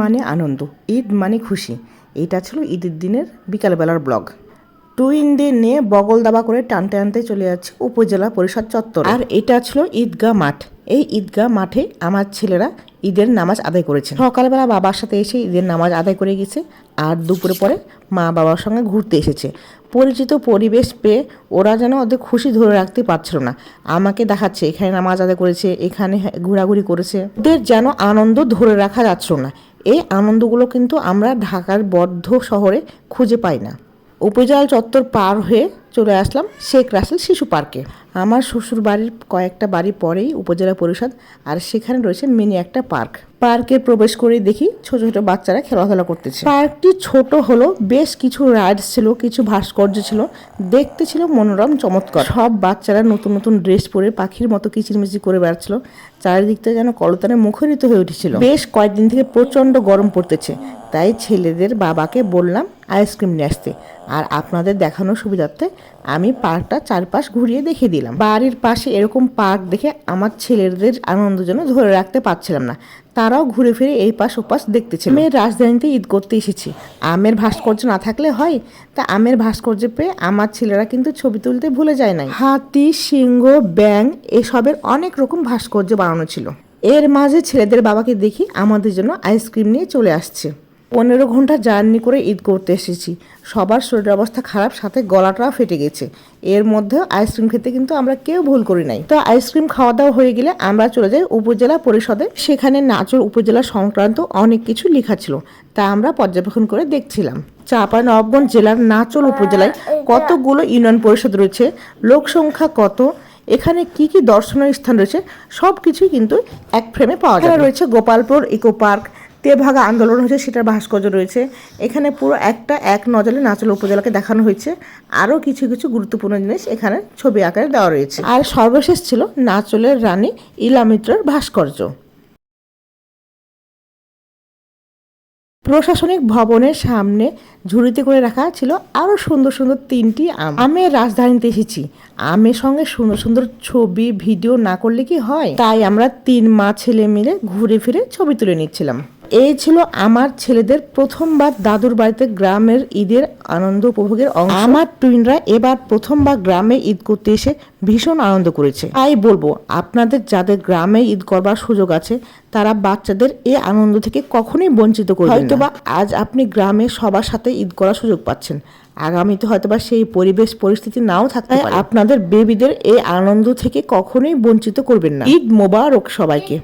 মানে আনন্দ, ঈদ মানে খুশি। এটা ছিল ঈদের দিনের বিকালবেলার ব্লগ। টুইনদের নিয়ে বগল দাবা করে টানতে টানতে চলে যাচ্ছে উপজেলা পরিষদ চত্বর। আর এটা ছিল ঈদগাহ মাঠ। এই ঈদগাহ মাঠে আমার ছেলেরা ঈদের নামাজ আদায় করেছে সকালবেলা বাবার সাথে এসে ঈদের নামাজ আদায় করে গেছে আর দুপুরে পরে মা বাবার সঙ্গে ঘুরতে এসেছে। পরিচিত পরিবেশ পেয়ে ওরা যেন ওদের খুশি ধরে রাখতে পারছিল না। আমাকে দেখাচ্ছে, এখানে নামাজ আদায় করেছে, এখানে ঘোরাঘুরি করেছে। ওদের যেন আনন্দ ধরে রাখা যাচ্ছিল না। এই আনন্দগুলো কিন্তু আমরা ঢাকার বদ্ধ শহরে খুঁজে পাই না। উপজেলা চত্বর পার হয়ে চলে আসলাম শেখ রাসেল শিশু পার্কে। আমার শ্বশুর বাড়ির কয়েকটা বাড়ি পরেই উপজেলা পরিষদ আর সেখানে রয়েছে মিনি একটা পার্ক। পার্কে প্রবেশ করেই দেখি ছোট ছোট বাচ্চারা খেলাধুলা করতেছে। পার্কটি ছোট হলো, বেশ কিছু রাইডস ছিল, কিছু ভাস্কর্য ছিল, দেখতে ছিল মনোরম, চমৎকার। সব বাচ্চারা নতুন নতুন ড্রেস পরে পাখির মতো কিচিরমিচির করে বেড়াচ্ছিল, চারিদিকটা যেন কলতানে মুখরিত হয়ে উঠেছিল। বেশ কয়েকদিন থেকে প্রচণ্ড গরম পড়তেছে, তাই ছেলেদের বাবাকে বললাম আইসক্রিম নিয়ে আসতে, আর আপনাদের দেখানোর সুবিধার্থে আমি পার্কটা চারপাশ ঘুরিয়ে দেখিয়ে দিলাম। বাড়ির পাশে এরকম পার্ক দেখে আমার ছেলেদের আনন্দ যেন ধরে রাখতে পারছিলাম না। তারাও ঘুরে ফিরে এই পাশ ওপাশ দেখতেছে আমি রাজধানীতে ঈদ করতে এসেছি। আমের ভাস্কর্য না থাকলে হয়? তা আমের ভাস্কর্য পেয়ে আমার ছেলেরা কিন্তু ছবি তুলতে ভুলে যায় নাই। হাতি, সিংহ ব্যাং এসবের অনেক রকম ভাস্কর্য বানানো ছিল। এর মাঝে ছেলেদের বাবাকে দেখি আমাদের জন্য আইসক্রিম নিয়ে চলে আসছে। পনেরো ঘণ্টা জার্নি করে ঈদ করতে এসেছি। সবার শরীরের অবস্থা খারাপ সাথে গলাটাও ফেটে গেছে। এর মধ্যে আইসক্রিম খেতে কিন্তু আমরা কেউ ভুল করি নাই। তো আইসক্রিম খাওয়া দাওয়া হয়ে গেলে আমরা চলে যাই উপজেলা পরিষদে। সেখানে নাচর উপজেলা সংক্রান্ত অনেক কিছু লেখা ছিল তা আমরা পর্যবেক্ষণ করে দেখছিলাম। চাপা নবগঞ্জ জেলার নাচল উপজেলায় কতগুলো ইউনিয়ন পরিষদ রয়েছে লোক সংখ্যা কত এখানে কি কি দর্শনীয় স্থান রয়েছে সব কিছুই কিন্তু এক ফ্রেমে পাওয়া যায় রয়েছে গোপালপুর ইকো পার্ক তেভাগা আন্দোলন হয়েছে, সেটার ভাস্কর্য রয়েছে। এখানে পুরো একটা এক নজরে নাচল উপজেলাকে দেখানো হয়েছে। আরও কিছু কিছু গুরুত্বপূর্ণ জিনিস এখানে ছবি আকারে দেওয়া রয়েছে। আর সর্বশেষ ছিল নাচলের রানী ইলামিত্রার ভাস্কর্য। প্রশাসনিক ভবনের সামনে ঝুড়িতে করে রাখা ছিল আরও সুন্দর সুন্দর তিনটি আম। আমের রাজধানীতে এসেছি। আমের সঙ্গে সুন্দর সুন্দর ছবি, ভিডিও না করলে কি হয়? তাই আমরা তিন মা ছেলে মিলে ঘুরে ফিরে ছবি তুলে নিচ্ছিলাম। এই ছিল আমার ছেলেদের প্রথমবার দাদুর বাড়িতে গ্রামের ঈদের আনন্দ উপভোগের অংশ। আমার টুইনরা এবার প্রথমবার গ্রামে ঈদ করতে এসে ভীষণ আনন্দ করেছে। তাই বলব আপনাদের যাদের গ্রামে ঈদ করবার সুযোগ আছে তারা বাচ্চাদের এই আনন্দ থেকে কখনোই বঞ্চিত করবেন হয়তোবা আজ আপনি গ্রামে সবার সাথে ঈদ করার সুযোগ পাচ্ছেন। আগামীতে হয়তোবা সেই পরিবেশ পরিস্থিতি নাও থাকতে আপনাদের বেবিদের এই আনন্দ থেকে কখনোই বঞ্চিত করবেন না। ঈদ মোবারক সবাইকে।